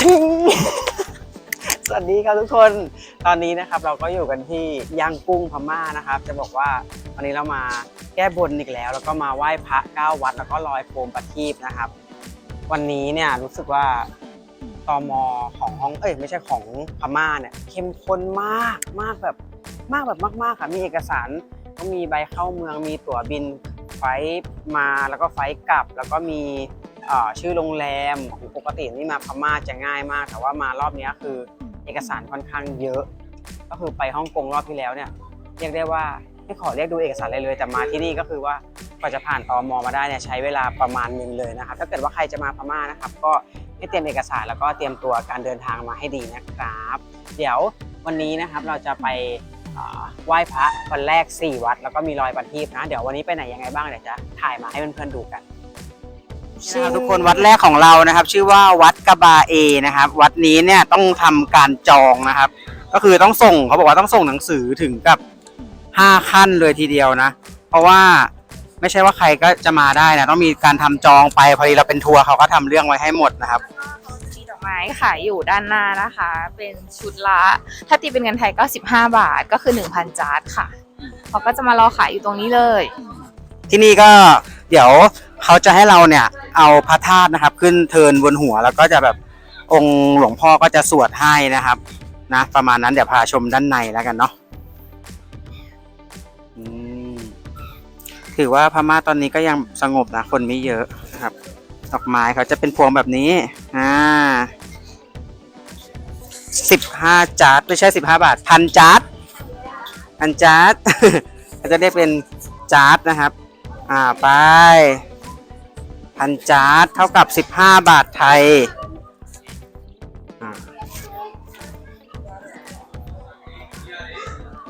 ชิงสวัสดีครับทุกคน ตอนนี้นะครับเราก็อยู่กันที่ย่างกุ้งพม่านะครับ จะบอกว่าวันนี้เรามาแก้บนอีกแล้ว แล้วก็มาไหว้พระเก้าวัด แล้วก็ลอยโคมประทีปนะครับ วันนี้เนี่ยรู้สึกว่าตอมของห้องเอ้ยไม่ใช่ของพม่าเนี่ยเข้มข้นมากมากแบบมากแบบมากๆค่ะมีเอกสารต้องมีใบเข้าเมืองมีตั๋วบินไฟมาแล้วก็ไฟกลับ แล้วก็มี ชื่อโรงแรมของปกตินี่มาพม่าจะง่ายมาก แต่ว่ามารอบนี้คือเอกสารค่อนข้างเยอะ ก็คือไปฮ่องกงรอบที่แล้วเนี่ยเรียกได้ว่าไม่ขอเรียกดูเอกสารอะไรเลย แต่มาที่นี่ก็คือว่ากว่าจะผ่านตมมาได้เนี่ยใช้เวลาประมาณหนึ่งเลยนะครับถ้าเกิดว่าใครจะมาพม่านะครับ ก็ให้เตรียมเอกสารแล้วก็เตรียมตัวการเดินทางมาให้ดีนะครับ เดี๋ยววันนี้นะครับเราจะไปไหว้พระวันแรก 4 วัด แล้วก็มีรอยประทีปนะ เดี๋ยววันนี้ไปไหนยังไงบ้างเดี๋ยวจะถ่ายมาให้เพื่อนๆดูกัน ทุกคนวัดแรกของเรานะครับ ชื่อว่าวัดกะบาเอนะครับ วัดนี้เนี่ยต้องทำการจองนะครับ ก็คือต้องส่งเขาบอกว่าต้องส่งหนังสือถึงกับห้าขั้นเลยทีเดียวนะ เพราะว่าไม่ใช่ว่าใครก็จะมาได้นะต้องมีการทำจองไปพอดีเราเป็นทัวร์เขาก็ทำเรื่องไว้ให้หมดนะครับ มีดอกไม้ขายอยู่ด้านหน้านะคะ เป็นชุดละ ถ้าตีเป็นเงินไทยก็ 15 บาทก็คือ 1,000 จาร์ดค่ะเขาก็จะมารอขายอยู่ตรงนี้เลย ที่นี่ก็เดี๋ยว เขาจะให้เราเนี่ยเอาพระธาตุนะครับ ขึ้นเทินบนหัวแล้วก็จะแบบองค์หลวงพ่อก็จะสวดให้นะครับนะประมาณนั้นเดี๋ยวพาชมด้านในแล้วกันเนาะถือว่าพม่าตอนนี้ก็ยังสงบนะคนไม่เยอะนะครับ ดอกไม้เขาจะเป็นพวงแบบนี้อ่าสิบห้าจาร์ดไม่ใช่สิบห้าบาทพันจาร์ดพันจาร์ดเขาจะได้เป็นจาร์ดนะครับ อ่าไป พันจาร์ดเท่ากับ 15 บาทไทย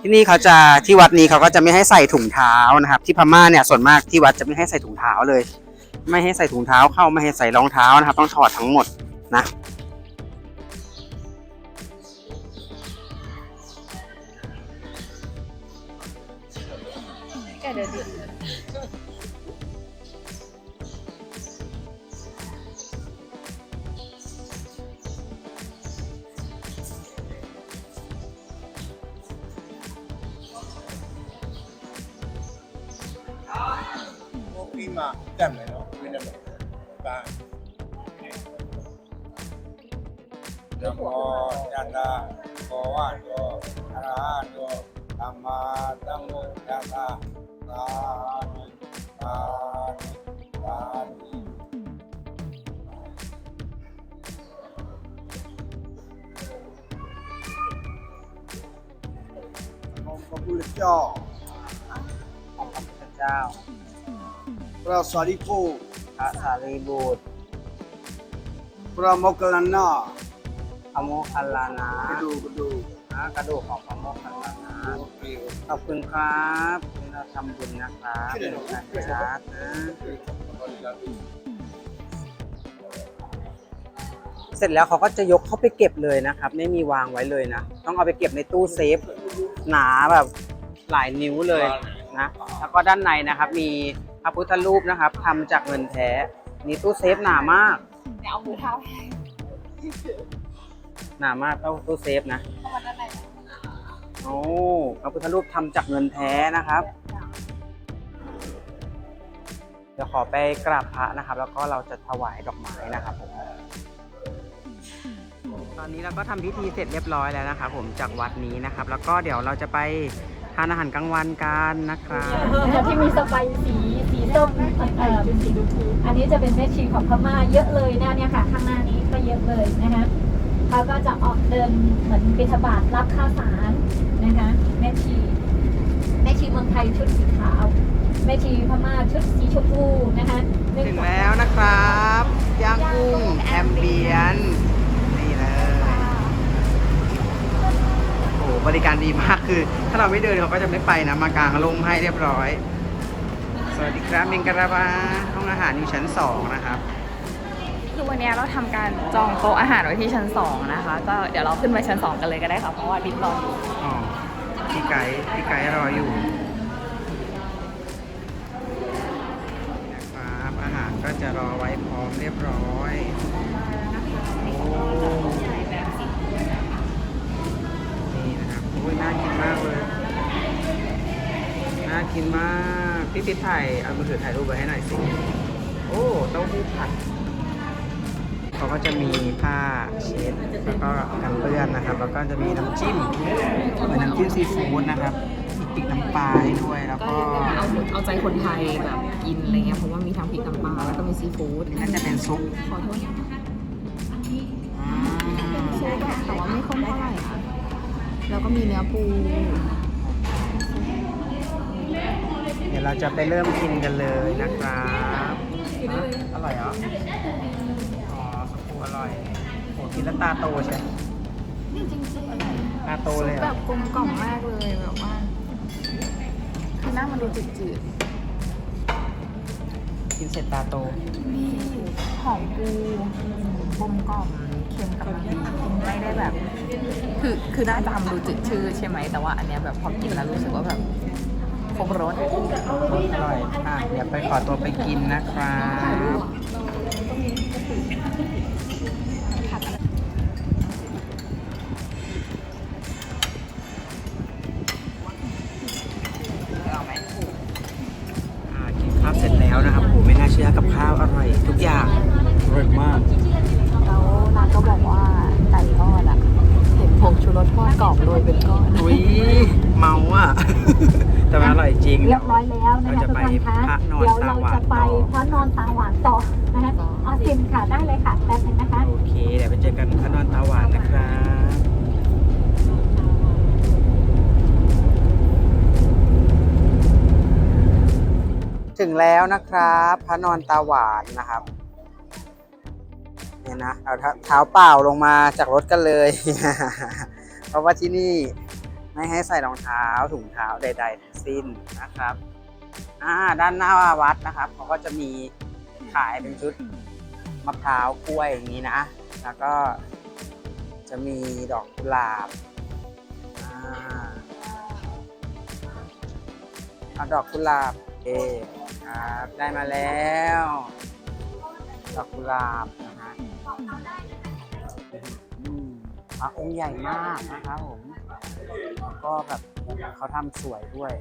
ที่นี่เขาจะที่วัดนี้เขาก็จะไม่ให้ใส่ถุงเท้านะครับ ที่พม่าเนี่ยส่วนมากที่วัดจะไม่ให้ใส่ถุงเท้าเลย ไม่ให้ใส่ถุงเท้าเข้าไม่ให้ใส่รองเท้านะครับ ต้องถอดทั้งหมดนะแกเดินดี ပြီးမှတက်မယ်နော်ပြင်းတယ်ပါဓမ္မောတတဘောဝတောအရဟတောသမ္မာသမ္ဗုဒ္ဓသာသာသာသာမောပပူလကြော ของพระพุทธเจ้า พราซาริโกอาคาเลโบุตรพระมกลันนาพรโมคัลลานะกระดูกกระดูกนะกระดูกของพรโมคัลลานะขอบคุณครับที่เราทำบุญนะครับเป็นการชาร์จนะเสร็จแล้วเขาก็จะยกเข้าไปเก็บเลยนะครับ ไม่มีวางไว้เลยนะ ต้องเอาไปเก็บในตู้เซฟ หนาแบบหลายนิ้วเลยนะ แล้วก็ด้านในนะครับมี ระพุทธรูปนะครับทำจากเงินแท้นี่ตู้เซฟหนามากเดี๋ยวเอามือเท้าหนามากเท่าตู้เซฟนะเข้ามาด้านในโอ้พระพุทธรูปทำจากเงินแท้นะครับ เดี๋ยวขอไปกราบพระนะครับ แล้วก็เราจะถวายดอกไม้นะครับผมตอนนี้เราก็ทำพิธีเสร็จเรียบร้อยแล้วนะครับผมจากวัดนี้นะครับ แล้วก็เดี๋ยวเราจะไปทานอาหารกลางวันกันนะครับนะคะที่มีสไปสี ต้มเอ่ออันนี้จะเป็นแม่ชีของพม่าเยอะเลยนะเนี่ยค่ะ ข้างหน้านี้ก็เยอะเลยนะคะเขาก็จะออกเดินเหมือนบิณฑบาตรับข้าวสารนะคะแม่ชีแม่ชีเมืองไทยชุดสีขาว แม่ชีพม่าชุดสีชมพูนะคะถึงแล้วนะครับย่างกุ้งแอมเบียนนี่เลยโอ้บริการดีมากคือ ถ้าเราไม่เดินเขาก็จะไม่ไปนะมากางลมให้เรียบร้อย สวัสดีครับเมงการาบาห้องอาหารอยู่ชั้นสองนะครับคือวันนี้เราทำการจองโต๊ะอาหารไว้ที่ชั้นสองนะคะ ก็เดี๋ยวเราขึ้นไปชั้นสองกันเลยก็ได้ค่ะ เพราะว่าดิฟต์รออยู่อ๋อพี่ไกด์พี่ไกด์รออยู่นะครับอาหารก็จะรอไว้พร้อมเรียบร้อยโอ้นี่นะครับโอ้ยน่ากินมากเลยน่ากินมาก ติดถ่ายเอามือถือถ่ายรูปไว้ให้หน่อยสิ โอ้เต้าหู้ผัดเขาก็จะมีผ้าเช็ดแล้วก็กันเปื้อนนะครับ แล้วก็จะมีน้ำจิ้มเป็นน้ำจิ้มซีฟู้ดนะครับมีพริกน้ำปลาให้ด้วยแล้วก็ก็เอาเอาใจคนไทยแบบกินอะไรเงี้ยเพราะว่ามีทั้งพริกน้ำปลาแล้วก็มีซีฟู้ดน่าจะเป็นซุปขอโทษนะคะอืมซุปอะแต่ว่าไม่ข้นเท่าไหร่ค่ะแล้วก็มีเนื้อปูเดี๋ยวเราจะไปเริ่มกินกันเลยนะครับอร่อยเหรอ อ๋อซุปปูอร่อยโหกินแล้วตาโตใช่ไหมจริงๆซุปอร่อยตาโตเลยเหรแบอบกลมกล่อมมากเลยแบบว่าคือหน้ามันดูจืดกินเสร็จตาโตๆนี่หอมปูกลมกล่อมเค็มกำลังดีไม่ได้แบบ คือคือหน้าตามดูจืดชืดใช่ไหมแต่ว่าอันเนี้ยแบบพอกินแล้วรู้สึกว่าแบบ ครบรสอร่อยอะ เดี๋ยวไปขอตัวไปกินนะครับ เอาไหมอ่ากินข้าวเสร็จแล้วนะครับโอ้โหไม่น่าเชื่อกับข้าวอร่อยทุกอย่างอร่อยมาก แล้วนางก็บอกว่าไก่ทอดอะเห็นผงชูรสทอดกรอบโรยเป็นก้อน อุ้ยเมาอะ แต่มันอร่อยจริง เรียบร้อยแล้วนะคะ เราจะ ทุก ไป ท่านคะ พระนอน เดี๋ยว ตา เรา หวาน จะไป ต่อ พระนอนตาหวานต่อนะคะอาซิมค่ะได้เลยค่ะแป๊บนึงนะคะ โอเค เดี๋ยวไปเจอกันพระนอนตาหวานนะครับ ถึงแล้วนะครับพระนอนตาหวานนะครับเนี่ยนะเอาเท้าเปล่าลงมาจากรถกันเลย เพราะว่าที่นี่ไม่ให้ใส่รองเท้าถุงเท้าใด ๆ ทั้งสิ้นนะครับอ่าด้านหน้าวัดนะครับเขาก็จะมีขายเป็นชุดมะพร้าวกล้วยอย่างนี้นะ แล้วก็จะมีดอกกุหลาบอาเอาดอกกุหลาบโอ ครับ ได้มาแล้วดอกกุหลาบนะฮะอืมพระองค์ใหญ่มากนะครับผมก็แบบเขาทำสวยด้วย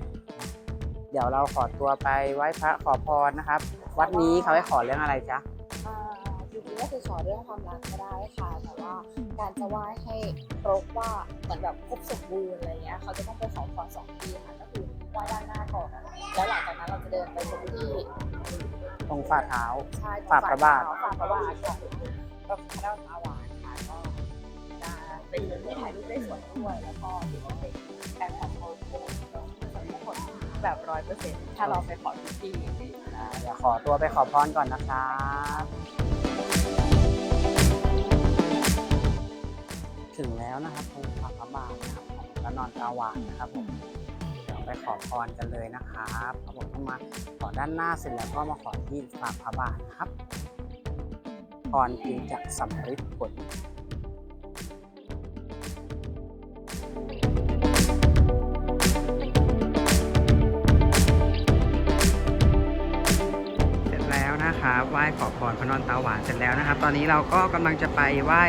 เดี๋ยวเราขอตัวไปไหว้พระขอพรนะครับ วัดนี้เขาให้ขอเรื่องอะไรจ๊ะอ่าจริงๆก็คือขอเรื่องความรักก็ได้ค่ะ แต่ว่าการจะไหว้ให้ครบว่าเหมือนแบบครบสมบูรณ์อะไรเงี้ยเขาจะต้องไปขอพรสองที่ค่ะก็คือ ไหว้ด้านหน้าก่อนแล้วหลังจากนั้นเราจะเดินไปตรงที่ตรงฝ่าเท้า ใช่ฝ่าพระบาท ฝ่าพระบาทค่ะก็คือพระด้านตาหวานค่ะก็จะเป็นมุมที่ถ่ายรูปได้สวยด้วยแล้วก็ถือว่าเป็นการขอพรที่สมผลแบบร้อยเปอร์เซ็นต์ถ้าเราไปขอทุกที่อ่าเดี๋ยวขอตัวไปขอพรก่อนนะครับถึงแล้วนะครับตรงฝ่าพระบาทนะครับของพระนอนตาหวานนะครับผมเดี๋ยว ไปขอพรกันเลยนะครับเขาบอกต้องมาขอด้านหน้าเสร็จแล้วก็มาขอที่ฝ่าพระบาทครับพรจึงจะสำเร็จผลเสร็จแล้วนะครับไหว้ขอพรพระนอนตาหวานเสร็จแล้วนะครับ ตอนนี้เราก็กำลังจะไปไหว้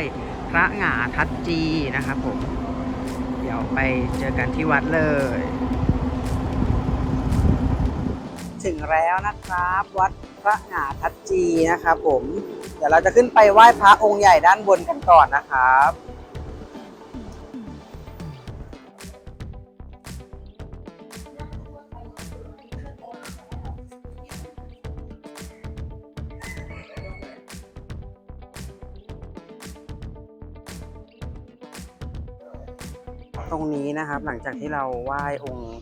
พระหงาทัดจีนะครับผม เดี๋ยวไปเจอกันที่วัดเลย ถึงแล้วนะครับ วัดพระหงาทัดจีนะครับผม เดี๋ยวเราจะขึ้นไปไหว้พระองค์ใหญ่ด้านบนกันก่อนนะครับตรงนี้นะครับหลังจากที่เราไหว้องค์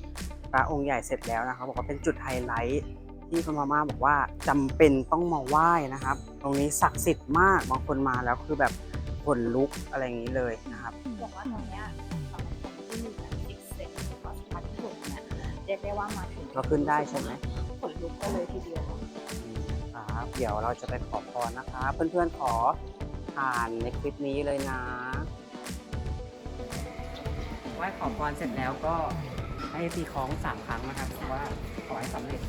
พระองค์ใหญ่เสร็จแล้วนะครับบอกว่าเป็นจุดไฮไลท์ที่คุณมาม่าบอกว่าจำเป็นต้องมาไหว้นะครับ ตรงนี้ศักดิ์สิทธิ์มากบางคนมาแล้วคือแบบขนลุกอะไรอย่างนี้เลยนะครับบอกว่าตรงเนี้ยสำหรับคนที่มีแบบฟิกเซ็ตหรือว่าสมาธิถูกเนี่ยเรียกได้ว่ามาถึงก็ขึ้นได้ใช่ไหมขนลุกก็เลยทีเดียวครับเดี๋ยวเราจะไปขอพรนะคะเพื่อนๆขอผ่านในคลิปนี้เลยนะไหว้ขอพรเสร็จแล้วก็ ให้ตีคล้องสามครั้งนะครับว่าขอให้สำเร็จ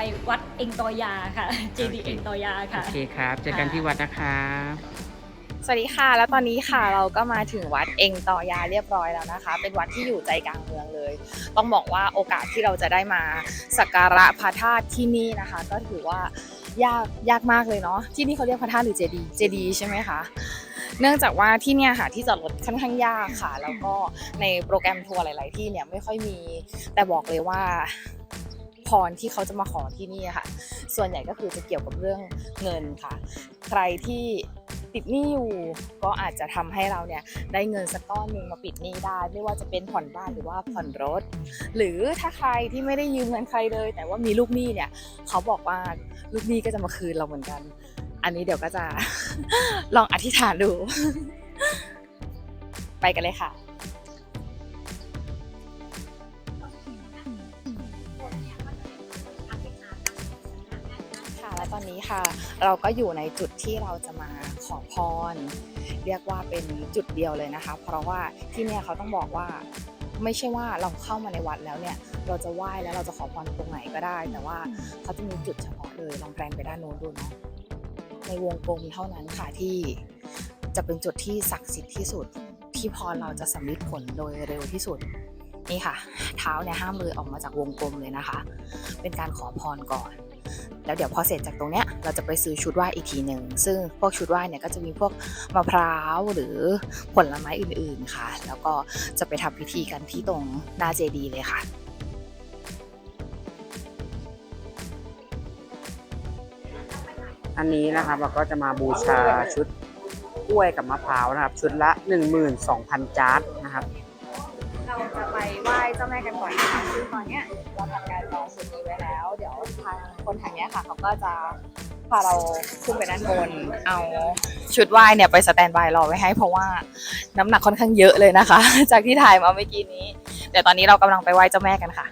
อไปวัดเองตอยาค่ะเจดีย์เองตอยาโอค่ะเคครับ เจอกันที่วัดนะครับ สวัสดีค่ะ แล้วตอนนี้ค่ะเราก็มาถึงวัดเองตอยาเรียบร้อยแล้วนะคะ เป็นวัดที่อยู่ใจกลางเมืองเลย ต้องบอกว่าโอกาสที่เราจะได้มาสักการะพระธาตุที่นี่นะคะ ก็ถือว่ายากยากมากเลยเนาะที่นี่เขาเรียกพระธาตุหรือเจดีย์เจดีย์ใช่ไหมคะเนื่องจากว่าที่เนี่ยค่ะที่จอดรถค่อนข้างยากค่ะ แล้วก็ในโปรแกรมทัวร์หลาย ๆ ที่เนี่ยไม่ค่อยมีแต่บอกเลยว่า พรที่เขาจะมาขอที่นี่ค่ะ ส่วนใหญ่ก็คือจะเกี่ยวกับเรื่องเงินค่ะ ใครที่ติดหนี้อยู่ก็อาจจะทำให้เราเนี่ยได้เงินสักก้อนหนึ่งมาปิดหนี้ได้ ไม่ว่าจะเป็นผ่อนบ้านหรือว่าผ่อนรถ หรือถ้าใครที่ไม่ได้ยืมเงินใครเลย แต่ว่ามีลูกหนี้เนี่ยเขาบอกว่าลูกหนี้ก็จะมาคืนเราเหมือนกัน อันนี้เดี๋ยวก็จะลองอธิษฐานดู ไปกันเลยค่ะ ตอนนี้ค่ะ เราก็อยู่ในจุดที่เราจะมาขอพร เรียกว่าเป็นจุดเดียวเลยนะคะ เพราะว่าที่เนี่ยเขาต้องบอกว่าไม่ใช่ว่าเราเข้ามาในวัดแล้วเนี่ย เราจะไหว้แล้วเราจะขอพรตรงไหนก็ได้ แต่ว่าเขาจะมีจุดเฉพาะเลยลองแปลนไปด้านโน้นดูเนาะในวงกลมเท่านั้นค่ะที่จะเป็นจุดที่ศักดิ์สิทธิ์ที่สุดที่พรเราจะสำลิดผลโดยเร็วที่สุดนี่ค่ะ เท้าเนี่ยห้ามเลยออกมาจากวงกลมเลยนะคะ เป็นการขอพรก่อน แล้วเดี๋ยวพอเสร็จจากตรงเนี้ยเราจะไปซื้อชุดไหว้อีกทีหนึ่งซึ่งพวกชุดไหว้เนี่ยก็จะมีพวกมะพร้าวหรือผลไม้อื่นๆค่ะ แล้วก็จะไปทำพิธีกันที่ตรงหน้าเจดีย์เลยค่ะอันนี้นะครับเราก็จะมาบูชาชุดกล้วยกับมะพร้าวนะครับ ชุดละ 12,000 จาร์ดนะครับ เราจะไปไหว้เจ้าแม่กันก่อนนะคะซึ่งตอนเนี้ยเราทำการจองชุดนี้ไว้แล้ว เดี๋ยวทาง คนทางเนี้ยค่ะเขาก็จะพาเราขึ้นไปด้านบน เอาชุดไหว้เนี่ยไปสแตนบายรอไว้ให้ เพราะว่าน้ำหนักค่อนข้างเยอะเลยนะคะ จากที่ถ่ายมาเมื่อกี้นี้เดี๋ยวตอนนี้เรากำลังไปไหว้เจ้าแม่กันค่ะ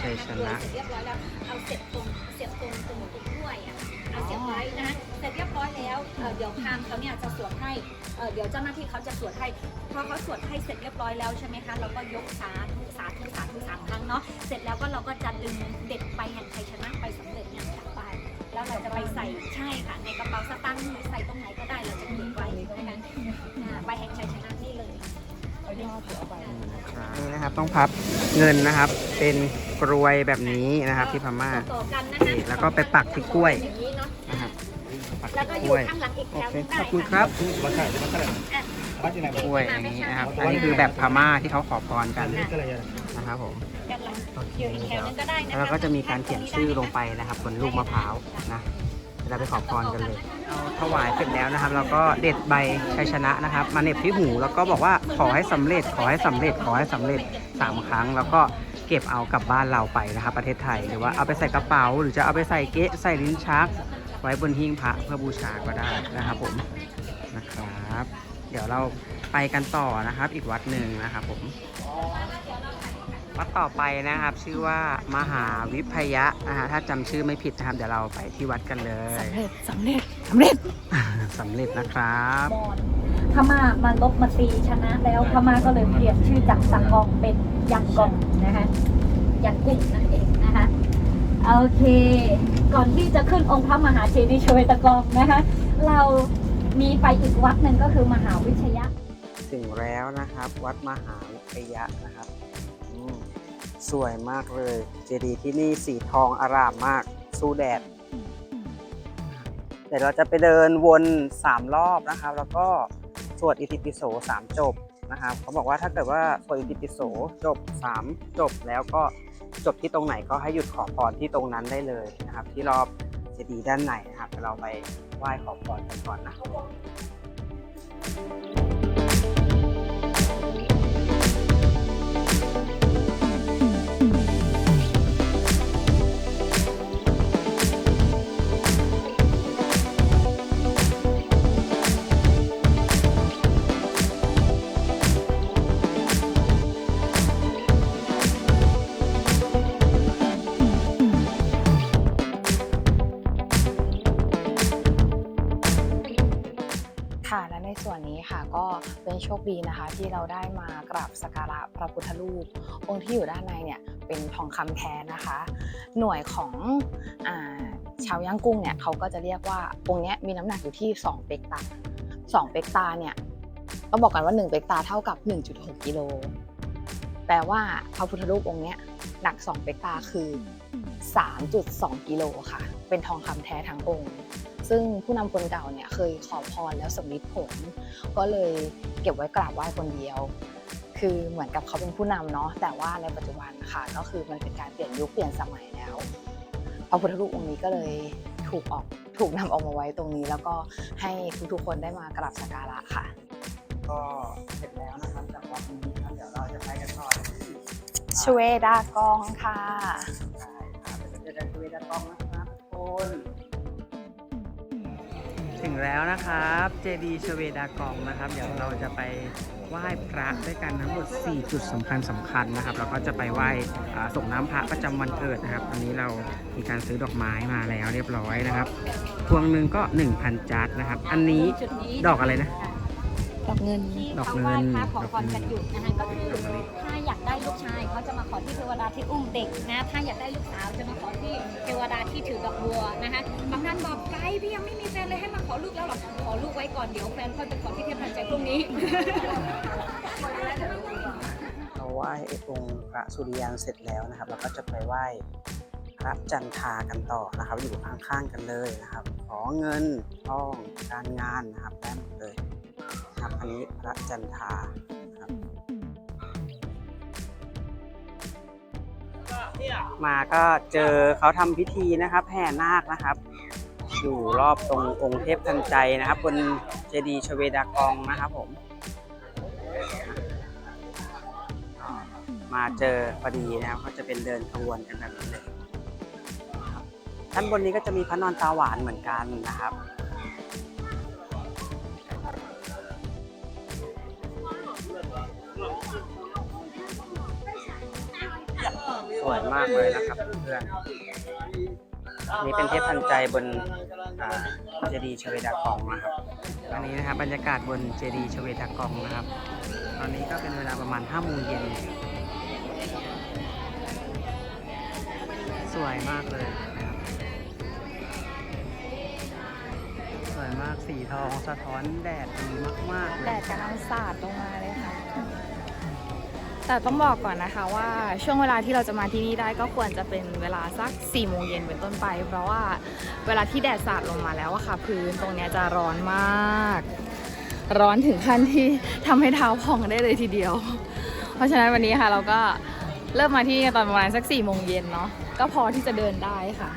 ชัยชนะ เสร็จเรียบร้อยแล้วเอาเสร็จตรงเสียบตรงตรงตรงถ้วยอะเอาเสียบไว้นะเสร็จเรียบร้อยแล้วเอ่อเดี๋ยวพามเขาเนี่ยจะสวดให้เอ่อเดี๋ยวเจ้าหน้าที่เขาจะสวดให้พอเขาสวดให้เสร็จเรียบร้อยแล้วใช่ไหมคะเราก็ยกสาธุสาธุสาธุสามครั้งเนาะเสร็จแล้วก็เราก็จะดึงเด็ดใบแห่งชัยชนะไปสำเร็จเนี่ยกลับไป แล้วเราจะไปใส่ใช่ค่ะในกระเป๋าสตางค์หรือใส่ตรงไหนก็ได้เราจะเก็บไว้นะคะอ่าใบแห่งชัยชนะ นี่เลยนี่นะครับต้องพับเงินนะครับ เป็นกรวยแบบนี้นะครับที่พม่าต่อๆกันนะคะแล้วก็ไปปักที่กล้วยอย่างนี้เนาะนะครับปักแล้วก็ที่อกล้ยู่วยข้างหลังอีกโอแถวเคหนึงได้ขอบคุณคค่ะรับกล้วยอันนี้นะครับอันนี้คือแบบพม่าที่เขาขอพรกันนะครับผมด้านหลังอยู่อีกแถวหนึงก็ได้นะคะแล้วก็จะมีการเขียนชื่อลงไปนะครับบนลูกมะพร้าวนะ เราไปขอพรกันเลยเราถวายเสร็จแล้วนะครับแล้วก็เด็ดใบชัยชนะนะครับ มาเหน็บที่หูแล้วก็บอกว่าขอให้สำเร็จ ขอให้สำเร็จ ขอให้สำเร็จสามครั้ง แล้วก็เก็บเอากลับบ้านเราไปนะครับ ประเทศไทยหรือว่าเอาไปใส่กระเป๋า หรือจะเอาไปใส่เก๊ะใส่ลิ้นชัก ไว้บนหิ้งพระเพื่อบูชาก็ได้นะครับผมนะครับ เดี๋ยวเราไปกันต่อนะครับ อีกวัดหนึ่งนะครับผม วัดต่อไปนะครับ ชื่อว่ามหาวิพยะนะฮะถ้าจำชื่อไม่ผิดนะครับเดี๋ยวเราไปที่วัดกันเลย สำ เร็จสำเร็จสำเร็จสำเร็จนะครับ มอนพม่ามาลบมาตีชนะแล้วพม่าก็เลยเปลี่ยนชื่อจากสังกองเป็นยังกองนะคะยังกุ้งนั่นเองนะคะโอเค ก่อนที่จะขึ้นองค์พระมหาเจดีย์ชเวตกองนะคะ เรามีไปอีกวัดหนึ่งก็คือมหาวิทยา ถึงแล้วนะครับ วัดมหาวิทยะนะครับอืม สวยมากเลย เจดีย์ที่นี่สีทองอารามมาก สู้แดด เดี๋ยวเราจะไปเดินวนสามรอบนะครับ แล้วก็สวดอิติปิโสสามจบนะครับเขาบอกว่าถ้าเกิดว่าสวดอิติปิโสจบสามจบแล้วก็จบที่ตรงไหนก็ให้หยุดขอพรที่ตรงนั้นได้เลยนะครับ ที่รอบเจดีย์ด้านในนะครับเดี๋ยวเราไปไหว้ขอพรกันก่อนนะ ส่วนนี้ค่ะก็เป็นโชคดีนะคะที่เราได้มากราบสักการะพระพุทธรูป องค์ที่อยู่ด้านในเนี่ยเป็นทองคำแท้นะคะ หน่วยของอาชาวย่างกุ้งเนี่ยเขาก็จะเรียกว่าองค์นี้มีน้ำหนักอยู่ที่ 2 เปกตา2เปกตาเนี่ยต้องบอกกันว่า 1 เปกตาเท่ากับ 1.6 กิโลแปลว่าพระพุทธรูปองค์นี้หนัก 2 เปกตาคือ 3.2 กิโลค่ะ เป็นทองคำแท้ทั้งองค์ ซึ่งผู้นำคนเก่าเนี่ยเคยขอพรแล้วสำลิดผล ก็เลยเก็บไว้กราบไหว้คนเดียว คือเหมือนกับเขาเป็นผู้นำเนาะแต่ว่าในปัจจุบันค่ะก็คือมันเป็นการเปลี่ยนยุคเปลี่ยนสมัยแล้วพระพุทธรูปองค์นี้ก็เลยถูกออกถูกนำออกมาไว้ตรงนี้ แล้วก็ให้ทุกๆคนได้มากราบสักการะค่ะ ก็เสร็จแล้วนะครับจากวัดนี้นะครับเดี๋ยวเราจะไปกันต่อที่ชเวดากองค่ะใช่ครับเดี๋ยวจะได้คุยกันต่อนะ ถึงแล้วนะครับ เจดีชเวดากองนะครับ เดี๋ยวเราจะไปไหว้พระด้วยกันทั้งหมด 4 จุดสำคัญสำคัญนะครับ แล้วก็จะไปไหว้ส่งน้ำพระประจำวันเกิดนะครับตอนนี้เรามีการซื้อดอกไม้มาแล้วเรียบร้อยนะครับ พวงหนึ่งก็ 1,000จัดนะครับ อันนี้ดอกอะไรนะ ดอกเงิน ที่ดอกเขาเงิไหว้นพระขอพรดอกเงินกันอยู่นะคะก็คือถ้าอยากได้ลูกชายเขาจะมาขอที่เทวดาที่อุ้มเด็กนะถ้าอยากได้ลูกสาวจะมาขอที่เทวดาที่ถือดอกบัวนะคะบางท่านบอกไกด์พี่ยังไม่มีแฟนเลยให้มาขอลูกแล้วหรอขอลูกไว้ก่อนเดี๋ยวแฟนค่อยไปขอที่เทพทันใจพรุ่งนี้เราไหว้องค์พระสุริยันเสร็จแล้วนะครับเราก็จะไปไหว้พระจันทรากันต่อนะครับ อยู่ข้างๆกันเลยนะครับ ขอเงินทองการงานนะครับได้หมดเลย นะครับ อันนี้พระจันทานะครับมาก็เจอเขาทำพิธีนะครับแห่นาคนะครับ อยู่รอบตรงองค์เทพทันใจนะครับ บนเจดีย์ชเวดากองนะครับผม มาเจอพอดีนะครับก็จะเป็นเดินขบวนกันแบบนี้เลยด้านบนนี้ก็จะมีพระนอนตาหวานเหมือนกันนะครับ สวยมากเลยนะครับเพื่อนๆนี่เป็นเทพทันใจบนอ่าเจดีย์ชเวดากองนะครับอันนี้นะครับบรรยากาศบนเจดีย์ชเวดากองนะครับ ตอนนี้ก็เป็นเวลาประมาณ5โมงเย็นสวยมากเลยนะครับสวยมากสีทองสะท้อนแดดดีมากๆเลแดยดกำลังสาดลงมาเลยค่ะ แต่ต้องบอกก่อนนะคะว่าช่วงเวลาที่เราจะมาที่นี่ได้ก็ควรจะเป็นเวลาสัก4ี่โมงเย็นเป็นต้นไป เพราะว่าเวลาที่แดดสาดลงมาแล้วอะค่ะ พื้นตรงนี้จะร้อนมาก ร้อนถึงขั้นที่ทำให้เท้าพองได้เลยทีเดียว เพราะฉะนั้นวันนี้ค่ะเราก็เริ่มมาที่ตอนประมาณสัก4ี่โมงเย็นเนาะก็พอที่จะเดินได้ค่ะ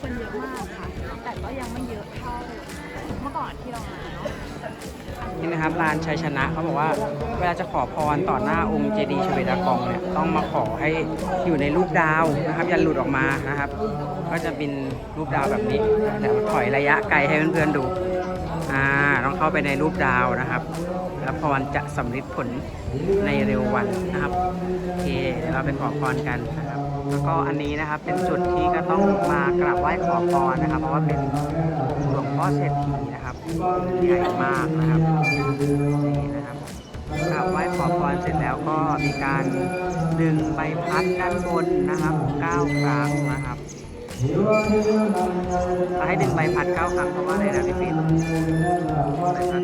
คนเยอะมากค่ะแต่ก็ยังไม่เยอะเท่าเมื่อก่อนที่เรามา นี่นะครับลานชัยชนะเขาบอกว่า เวลาจะขอพรต่อหน้าองค์เจดีย์ชเวดากองเนี่ยต้องมาขอให้อยู่ในรูปดาวนะครับอย่าหลุดออกมานะครับ ก็จะเป็นรูปดาวแบบนี้เดี๋ยวถอยระยะไกลให้เพื่อนๆดูอ่าต้องเข้าไปในรูปดาวนะครับแล้วพรจะสำลิดผลในเร็ววันนะครับโอเคเดี๋ยวเราไปขอพรกันนะครับ แล้วก็อันนี้นะครับเป็นจุดที่ก็ต้องมากราบไหว้ขอพรนะครับ เพราะว่าเป็นหลวงพ่อเศรษฐี ใหญ่มากนะครับนี่นะครับกราบไหว้ขอพรเสร็จแล้วก็มีการดึงใบพัดด้านบนนะครับ9ครั้งนะครับให้ดึงใบพัด9ครั้งเพราะว่าอะไรนะพี่ฟินใบพัด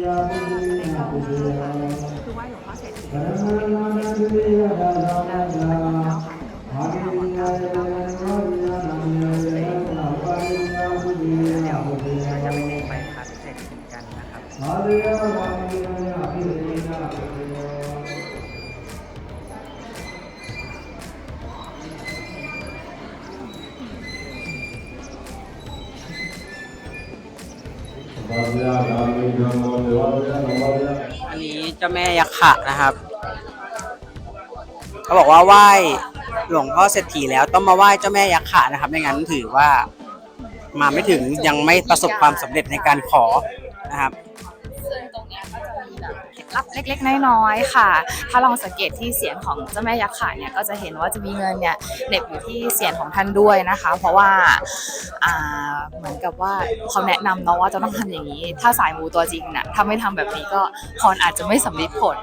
คือไหว้หลวงพ่อเสร็จไม่ได้ไหว้เสร็จแล้ว อันนี้เจ้าแม่ยักษ์ขะนะครับ เขาบอกว่าไหว้หลวงพ่อเศรษฐีแล้วต้องมาไหว้เจ้าแม่ยักษ์ขะนะครับ ไม่งั้นถือว่ามาไม่ถึงยังไม่ประสบความสำเร็จในการขอนะครับ ลับเล็กๆ น้อยๆค่ะ ถ้าลองสังเกตที่เสียงของเจ้าแม่ยักษ์ขาเนี่ยก็จะเห็นว่าจะมีเงินเนี่ยเหน็บอยู่ที่เสียงของท่านด้วยนะคะ เพราะว่าอ่าเหมือนกับว่าเขาแนะนำเนาะว่าจะต้องทำอย่างนี้ ถ้าสายมูตัวจริงน่ะถ้าไม่ทำแบบนี้ก็พรอาจจะไม่สำลิดผล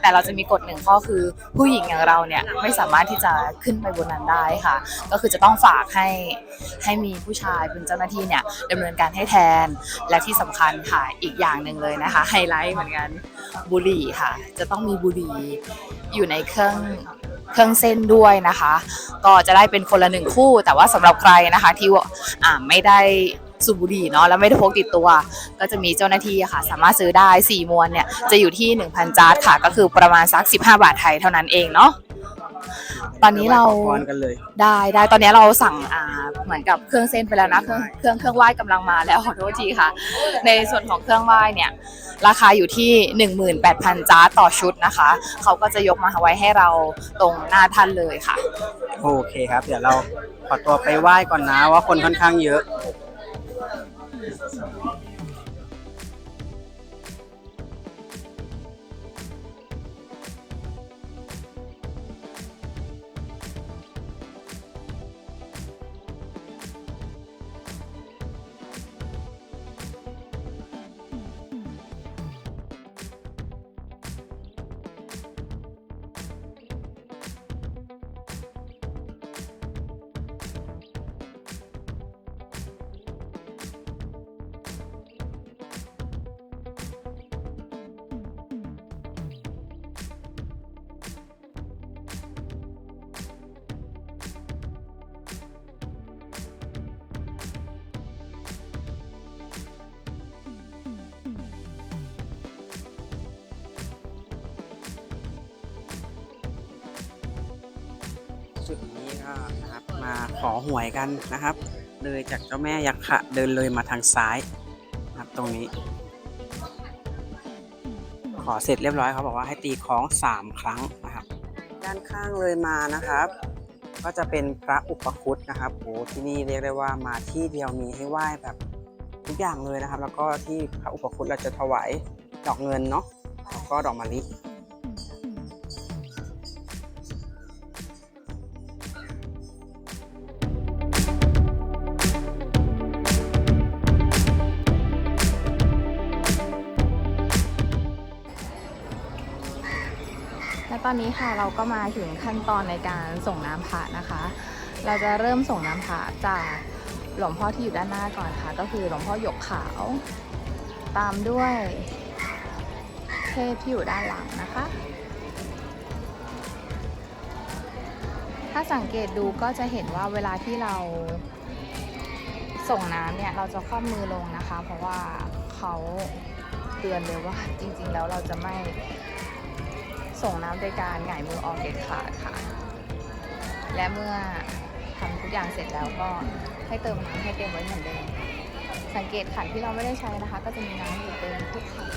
แต่เราจะมีกฎหนึ่งข้อคือผู้หญิงอย่างเราเนี่ยไม่สามารถที่จะขึ้นไปบนนั้นได้ค่ะ ก็คือจะต้องฝากให้ให้มีผู้ชายเป็นเจ้าหน้าที่เนี่ยดำเนินการให้แทนและที่สำคัญค่ะอีกอย่างหนึ่งเลยนะคะไฮไลท์เหมือนกันบหรี่ค่ะ จะต้องมีบุหรี่อยู่ในเครื่องเครื่องเส้นด้วยนะคะ ก็จะได้เป็นคนละหนึ่งคู่ แต่ว่าสำหรับใครนะคะที่อ่าไม่ได้สูบบุหรี่เนาะแล้วไม่ได้พกติดตัว ก็จะมีเจ้าหน้าที่ค่ะ สามารถซื้อได้ 4 มวนเนี่ยจะอยู่ที่ 1,000 จาร์ดค่ะ ก็คือประมาณสัก 15 บาทไทยเท่านั้นเองเนาะ ตอนนี้เราขอพรกันเลย ได้ได้ตอนนี้เราสั่งอ่าเหมือนกับเครื่องเส้นไปแล้วนะเครื่องเครื่องเครื่องไหว้กำลังมาแล้วขอโทษทีค่ะ ในส่วนของเครื่องไหว้เนี่ย ราคาอยู่ที่ 18,000จาร์ดต่อชุดนะคะ เขาก็จะยกมาไว้ให้เราตรงหน้าท่านเลยค่ะ โอเคครับ เดี๋ยวเราขอตัวไปไหว้ก่อนนะว่าคนค่อนข้างเยอะ จุดนี้ก็นะครับมาขอหวยกันนะครับ เลยจากเจ้าแม่ยักษ์ขะเดินเลยมาทางซ้ายนะครับตรงนี้ ขอเสร็จเรียบร้อยเขาบอกว่าให้ตีคล้องสามครั้งนะครับ ด้านข้างเลยมานะครับ ก็จะเป็นพระอุปคุตนะครับโอ้ที่นี่เรียกได้ว่ามาที่เดียวมีให้ไหว้แบบทุกอย่างเลยนะครับ แล้วก็ที่พระอุปคุตเราจะถวายดอกเงินเนาะแล้วก็ดอกมะลิ อนนี้ค่ะเราก็มาถึงขั้นตอนในการส่งน้ำพระนะคะ เราจะเริ่มส่งน้ำพระจากหลวงพ่อที่อยู่ด้านหน้าก่อนค่ะ ก็คือหลวงพ่อหยกขาว ตามด้วยเทพที่อยู่ด้านหลังนะคะ ถ้าสังเกตดูก็จะเห็นว่าเวลาที่เราส่งน้ำเนี่ยเราจะคว่ำมือลงนะคะ เพราะว่าเขาเตือนเลยว่าจริงๆแล้วเราจะไม่ ส่งน้ำโดยการหงายมือออกเด็ดขาดค่ะ และเมื่อทำทุกอย่างเสร็จแล้วก็ให้เติมน้ำให้เต็มไว้เหมือนเดิมสังเกตขันที่เราไม่ได้ใช้นะคะ ก็จะมีน้ำอยู่เต็มทุกขัน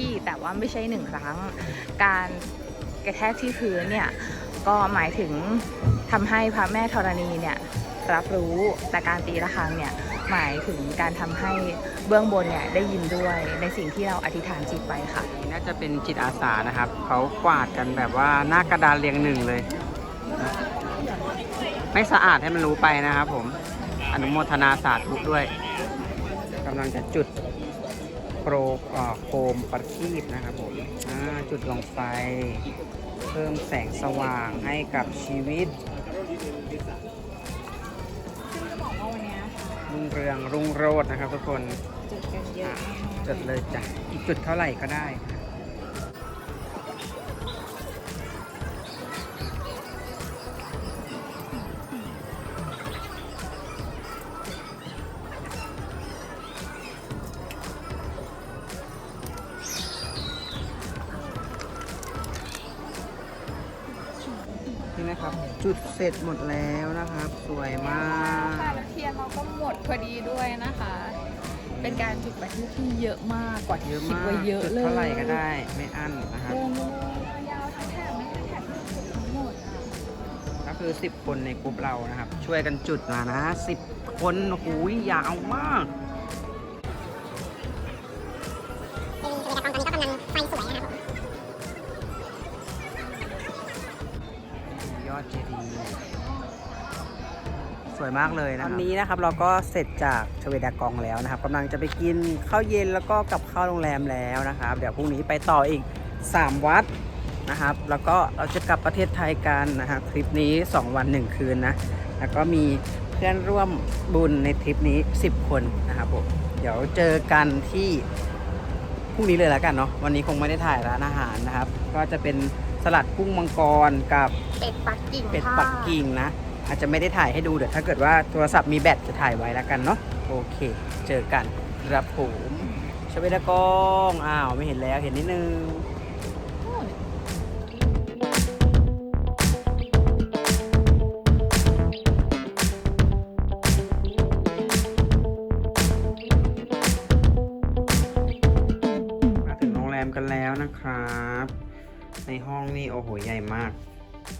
ที่แต่ว่าไม่ใช่1ครั้ง การกระแทกที่พื้นเนี่ยก็หมายถึงทำให้พระแม่ธรณีเนี่ยรับรู้แต่การตีระฆังเนี่ยหมายถึงการทำให้เบื้องบนเนี่ยได้ยินด้วยในสิ่งที่เราอธิษฐานจิตไปค่ะ น่าจะเป็นจิตอาสานะครับเขากวาดกันแบบว่าหน้ากระดานเรียงหนึ่งเลย ไม่สะอาดให้มันรู้ไปนะครับผมอนุโมทนาสาธุด้วยกำลังจะจุด โปรเอ่อโคมประทีปนะครับผมอ่าจุดลงไฟ เพิ่มแสงสว่างให้กับชีวิตรุ่งเรืองรุ่งโรจน์นะครับทุกคน จุดกันเยอะจุดเลยจ้ะอีกจุดเท่าไหร่ก็ได้ สร็จหมดแล้วนะครับ สวยมากค่ะแล้วเทียนเราก็หมดพอดีด้วยนะคะ เป็นการจุดประทีปที่เยอะมากกว่าที่เยอะคิดมากไว้เยอะจุดเลยเท่าไหร่ก็ได้ไม่อั้นนะครับ เดินมาเลยยาวทั้งแถบไม่ใช่แถบที่จุดทั้งหมดอะก็คือ 10 คนในกลุ่มเรานะครับ ช่วยกันจุดมานะ 10 คนหูยยาวมาก สวยมากเลยนะครับตอนนี้นะครับเราก็เสร็จจากชเวดากองแล้วนะครับกำลังจะไปกินข้าวเย็นแล้วก็กลับเข้าโรงแรมแล้วนะครับ เดี๋ยวพรุ่งนี้ไปต่ออีก 3 วัดนะครับ แล้วก็เราจะกลับประเทศไทยกันนะครับทริปนี้ 2 วัน 1 คืนนะแล้วก็มีเพื่อนร่วมบุญในทริปนี้ 10 คนนะครับผมเดี๋ยวเจอกันที่พรุ่งนี้เลยแล้วกันเนาะวันนี้คงไม่ได้ถ่ายร้านอาหารนะครับ ก็จะเป็นสลัดกุ้งมังกรกับเป็ดปักกิ่งเป็ดค่ะปักกิ่งนะ อาจจะไม่ได้ถ่ายให้ดูเดี๋ยวถ้าเกิดว่าโทรศัพท์มีแบตจะถ่ายไว้แล้วกันเนาะโอเค เจอกันครับผมชเวดากองอ้าวไม่เห็นแล้วเห็นนิดนึงมาถึงโรงแรมกันแล้วนะครับ ในห้องนี่โอ้โหใหญ่มาก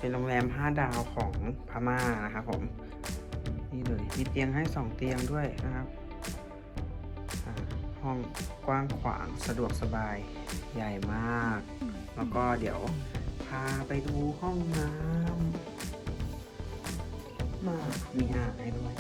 เป็นโรงแรม 5 ดาวของพม่านะครับผม นี่เลยมีเตียงให้ 2 เตียงด้วยนะครับ ห้องกว้างขวางสะดวกสบายใหญ่มาก แล้วก็เดี๋ยวพาไปดูห้องน้ำมามีอ่างให้ด้วย